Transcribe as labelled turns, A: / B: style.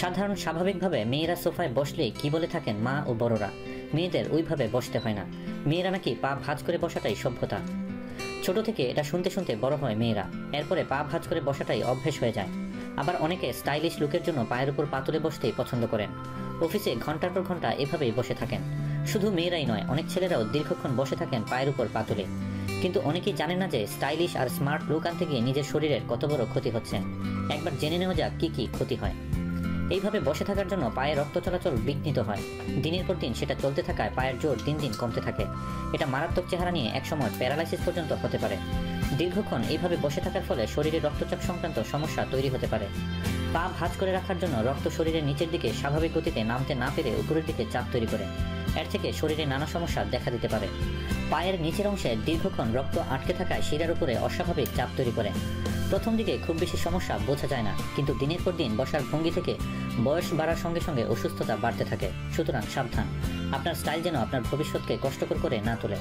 A: সাধারণ স্বাভাবিকভাবে মেয়েরা সোফায় বসলেই কি বলে থাকেন মা ও বড়রা? মেয়েদের ওইভাবে বসতে হয় না। মেয়েরা নাকি পা ভাঁজ করে বসাটাই সভ্যতা। ছোট থেকে এটা শুনতে শুনতে বড় হয় মেয়েরা। এরপরে পা ভাঁজ করে বসাটাই অভ্যেস হয়ে যায়। আবার অনেকে স্টাইলিশ লুকের জন্য পায়ের উপর পা তুলে বসতেই পছন্দ করেন। অফিসে ঘণ্টার পর ঘণ্টা এভাবেই বসে থাকেন। শুধু মেয়েরাই নয়, অনেক ছেলেরাও দীর্ঘক্ষণ বসে থাকেন পায়ের উপর পা তুলে। কিন্তু অনেকেই জানেন না যে স্টাইলিশ আর স্মার্ট লুক আনতে গিয়ে নিজের শরীরের কত বড় ক্ষতি হচ্ছে। একবার জেনে নেওয়া যাক কি কি ক্ষতি হয়। এইভাবে বসে থাকার জন্য পায়ের রক্ত চলাচল বিঘ্নিত হয়। দিনের পর দিন সেটা চলতে থাকায় পায়ের জোর দিন দিন কমতে থাকে। এটা মারাত্মক চেহারা নিয়ে একসময় প্যারালাইসিস পর্যন্ত হতে পারে। দীর্ঘক্ষণ এইভাবে বসে থাকার ফলে শরীরে রক্তচাপ সংক্রান্ত সমস্যা তৈরি হতে পারে। পা ভাঁজ করে রাখার জন্য রক্ত শরীরের নিচের দিকে স্বাভাবিক গতিতে নামতে না পেরে উপরের দিকে চাপ তৈরি করে। এর থেকে শরীরে নানা সমস্যা দেখা দিতে পারে। পায়ের নিচের অংশে দীর্ঘক্ষণ রক্ত আটকে থাকায় শিরার উপরে অস্বাভাবিক চাপ তৈরি করে। প্রথম দিকে খুব বেশি সমস্যা বোঝা যায় না, কিন্তু দিনের পর দিন বসার ভঙ্গি থেকে বয়স বাড়ার সঙ্গে সঙ্গে অসুস্থতা বাড়তে থাকে। সুতরাং সাবধান। আপনার স্টাইল যেন আপনার ভবিষ্যৎকে কষ্টকর করে না তোলে।